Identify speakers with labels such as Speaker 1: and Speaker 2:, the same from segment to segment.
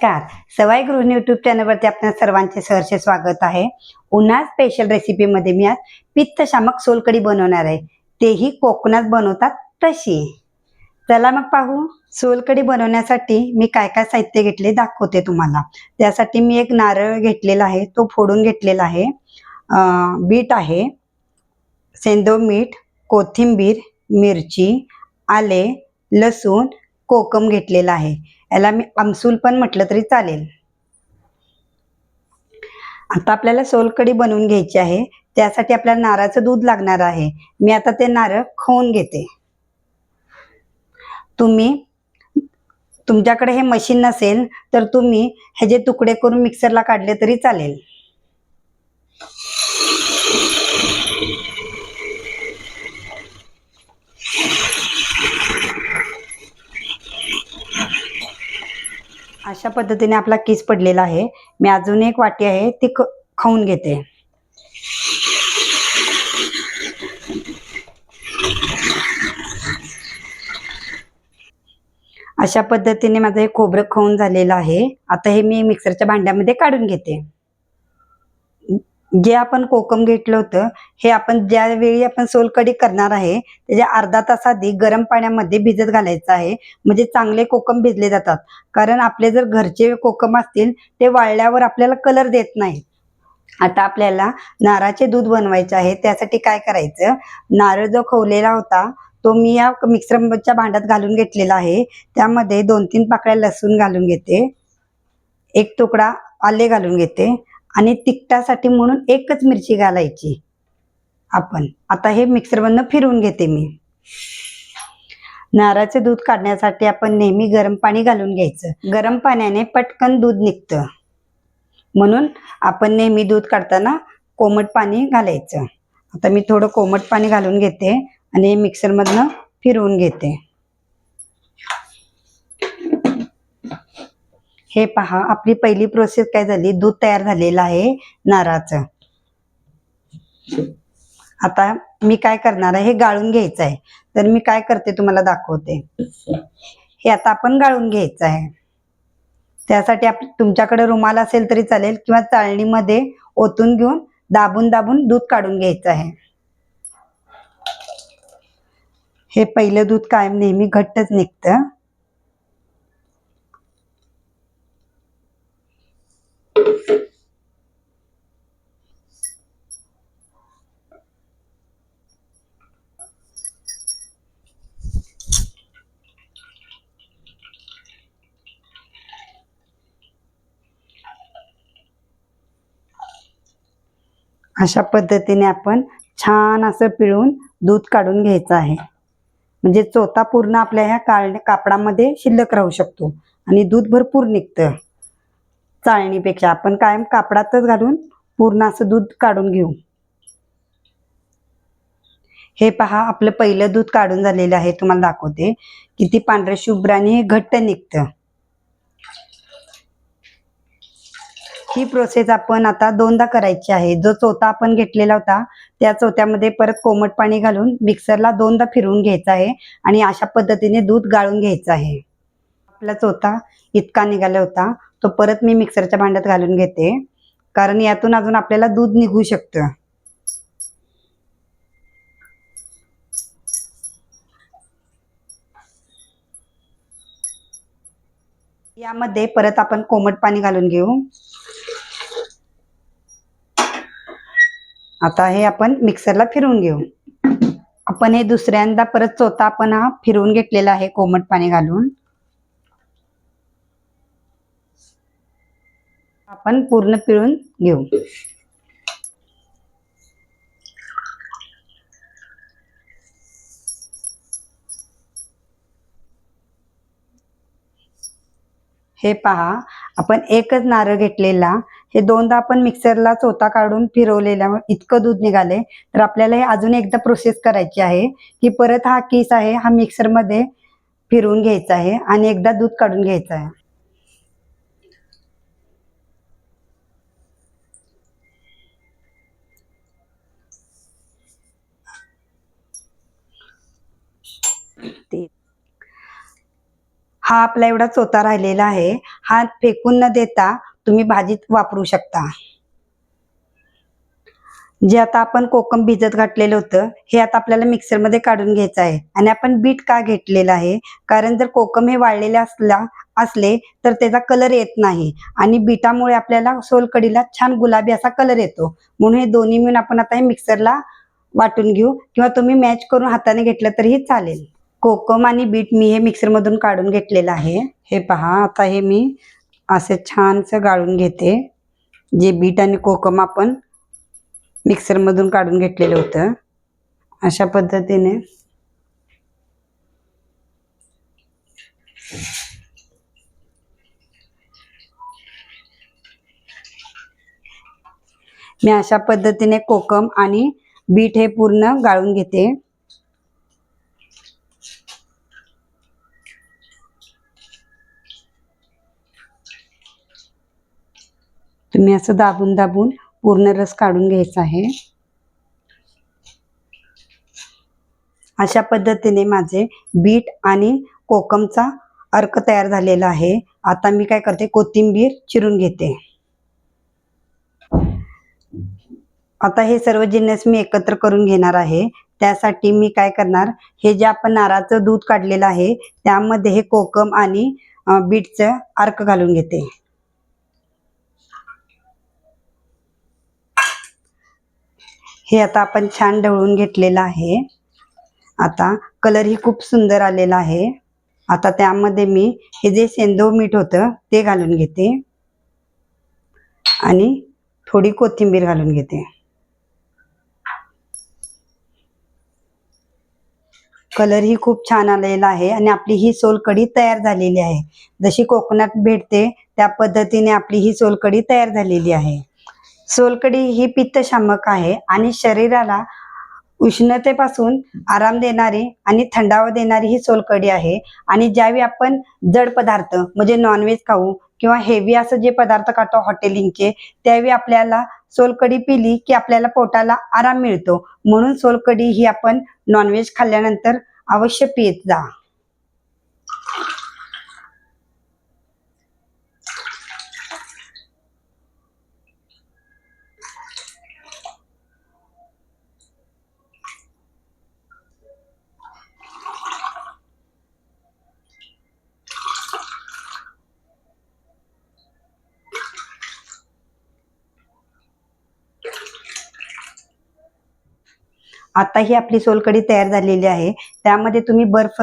Speaker 1: नमस्कार. सवाई गृहिणी युट्यूब चॅनलवरती आपल्या सर्वांचे सहर्ष स्वागत आहे. उन्हाळ स्पेशल रेसिपीमध्ये मी आज पित्तशामक सोलकडी बनवणार आहे. तेही कोकणात बनवतात तशी. चला मग पाहू. सोलकडी बनवण्यासाठी मी काय काय साहित्य घेतले दाखवते तुम्हाला. त्यासाठी मी एक नारळ घेतलेला आहे तो फोडून घेतलेला आहे. बीट आहे. सेंदो मीठ कोथिंबीर मिरची आले लसूण कोकम घेतलेला आहे. याला मी आमसूल पण म्हटलं तरी चालेल. आता आपल्याला सोलकडी बनवून घ्यायची आहे. त्यासाठी आपल्याला नारळाचं दूध लागणार आहे. मी आता ते नारळ खवून घेते. तुम्ही तुमच्याकडे हे मशीन नसेल तर तुम्ही ह्याचे तुकडे करून मिक्सरला काढले तरी चालेल. अशा पद्धतीने आपला किस पडलेला आहे. मी अजून एक वाटी आहे ती ख- खाऊन घेते. अशा पद्धतीने माझं हे खोबरं खाऊन झालेलं आहे. आता हे मी मिक्सरच्या भांड्यामध्ये काढून घेते. जे आपण कोकम घेतलं होतं हे आपण ज्यावेळी आपण सोलकडी करणार आहे त्याच्या अर्धा तास आधी गरम पाण्यामध्ये भिजत घालायचं आहे. म्हणजे चांगले कोकम भिजले जातात. कारण आपले जर घरचे कोकम असतील ते वाळल्यावर आपल्याला कलर देत नाही आता आपल्याला नारळाचे दूध बनवायचे आहे त्यासाठी काय करायचं? नारळ जो खवलेला होता तो मी या मिक्सरच्या भांड्यात घालून घेतलेला आहे. त्यामध्ये दोन तीन पाकळ्या लसूण घालून घेते. एक तुकडा आले घालून घेते. आणि तिखटासाठी म्हणून एकच मिरची घालायची. आपण. आता हे मिक्सरमधनं फिरवून घेते मी. नारळाचे दूध काढण्यासाठी आपण नेहमी गरम पाणी घालून घ्यायचं. गरम पाण्याने पटकन दूध निघतं. म्हणून आपण नेहमी दूध काढताना कोमट पाणी घालायचं. आता मी थोडं कोमट पाणी घालून घेते आणि मिक्सरमधनं फिरवून घेते. हे पहा आपली पहिली प्रोसेस काय झाली? दूध तयार झालेलं आहे नारळाचं. आता मी काय करणार आहे? हे गाळून घ्यायचं आहे. तर मी काय करते तुम्हाला दाखवते. हे आता आपण गाळून घ्यायचं आहे. त्यासाठी आप तुमच्याकडे रुमाल असेल तरी चालेल किंवा चाळणीमध्ये ओतून घेऊन दाबून दाबून दूध काढून घ्यायचं आहे. हे पहिलं दूध कायम नेहमी घट्टच निघतं. अशा पद्धतीने आपण छान असं पिळून दूध काढून घ्यायचं आहे. म्हणजे चोथा पूर्ण आपल्या ह्या काळ कापडामध्ये शिल्लक राहू शकतो आणि दूध भरपूर निघतं. चाळणीपेक्षा आपण कायम कापडातच घालून पूर्ण असं दूध काढून घेऊ. हे पहा आपलं पहिलं दूध काढून झालेलं आहे तुम्हाला दाखवते. किती पांढरे शुभ्र आणि हे घट्ट निघतं. ही प्रोसेस आपण आता दोनदा करायची आहे. जो चोथा आपण घेतलेला होता त्या चोथ्यामध्ये परत कोमट पाणी घालून मिक्सरला दोनदा फिरवून घ्यायचं आहे आणि अशा पद्धतीने दूध गाळून घ्यायचं आहे. आपला चोथा इतका निघाला होता तो परत मी मिक्सरच्या भांड्यात घालून घेते. कारण यातून अजून आपल्याला दूध निघू शकतं. यामध्ये परत आपण कोमट पाणी घालून घेऊ. आता हे आपण मिक्सरला फिरवून घेऊ. आपण हे दुसऱ्यांदा परत चोथा आपण हा फिरवून घेतलेला आहे कोमट पाणी घालून. आपण पूर्ण पिळून घेऊ. हे पहा आपण एकच नारळ घेतलेला. हे दोनदा आपण मिक्सरला चोथा काढून फिरवलेल्या इतकं दूध निघाले. तर आपल्याला हे अजून एकदा प्रोसेस करायची आहे की परत हा केस आहे हा मिक्सरमध्ये फिरवून घ्यायचा आहे आणि एकदा दूध काढून घ्यायचं आहे. हा आपला एवढा चोथा राहिलेला आहे. हा फेकून न देता तुम्ही भाजीत वापरू शकता. जे आता आपण कोकम भिजत घातलेलं होतं हे आता आपल्याला मिक्सरमध्ये काढून घ्यायचं आहे. आणि आपण बीट का घेतलेलं आहे? कारण जर कोकम हे वाळलेले असला असले तर त्याचा कलर येत नाही. आणि बीटामुळे आपल्याला सोलकडीला छान गुलाबी असा कलर येतो. म्हणून हे दोन्ही मिळून आपण आता हे मिक्सरला वाटून घेऊ. किंवा तुम्ही मॅच करून हाताने घेतलं तरीही चालेल. कोकम आणि बीट मी हे मिक्सरमधून काढून घेतलेलं आहे. हे पहा आता हे मी असं छानसं गाळून घेते. जे बीट आणि कोकम आपण मिक्सरमधून काढून घेतलेलं होतं. अशा पद्धतीने मी अशा पद्धतीने कोकम आणि बीट हे पूर्ण गाळून घेते. तुम्ही असं दाबून दाबून पूर्ण रस काढून घ्यायचा आहे. अशा पद्धतीने माझे बीट आणि कोकमचा अर्क तयार झालेला आहे. आता मी काय करते? कोथिंबीर चिरून घेते. आता हे सर्व जिन्नस मी एकत्र करून घेणार आहे. त्यासाठी मी काय करणार? हे जे आपण नारळाचं दूध काढलेलं आहे त्यामध्ये हे कोकम आणि बीटचं अर्क घालून घेते. हे आता आपण छान ढवळून घेतलेलं आहे. आता कलरही खूप सुंदर आलेला आहे. आता त्यामध्ये मी हे जे सेंदो मीठ होतं ते घालून घेते. आणि थोडी कोथिंबीर घालून घेते. कलरही खूप छान आलेला आहे आणि आपली ही सोलकढी तयार झालेली आहे. जशी कोकणात भेटते त्या पद्धतीने आपली ही सोलकढी तयार झालेली आहे. सोलकढी ही पित्तशामक आहे आणि शरीराला उष्णतेपासून आराम देणारी आणि थंडावा देणारी ही सोलकढी आहे. आणि ज्यावेळी आपण जड पदार्थ म्हणजे नॉनव्हेज खाऊ किंवा हेवी असं जे पदार्थ खातो हॉटेलिंगचे त्यावेळी आपल्याला सोलकढी पिली की आपल्याला पोटाला आराम मिळतो. म्हणून सोलकढी ही आपण नॉनव्हेज खाल्ल्यानंतर अवश्य पित जा. आता ही आपली सोलकढी तयार झालेली आहे. त्यामध्ये तुम्ही बर्फ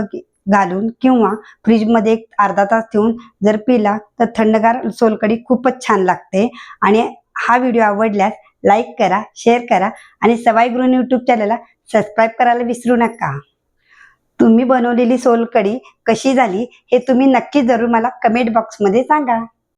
Speaker 1: घालून किंवा फ्रीजमध्ये एक अर्धा तास ठेवून जर पिला तर थंडगार सोलकढी खूपच छान लागते. आणि हा व्हिडिओ आवडल्यास लाईक करा शेअर करा आणि सवाई गृह यूट्यूब चॅनलला सबस्क्राईब करायला विसरू नका. तुम्ही बनवलेली सोलकढी कशी झाली हे तुम्ही नक्की जरूर मला कमेंट बॉक्समध्ये सांगा.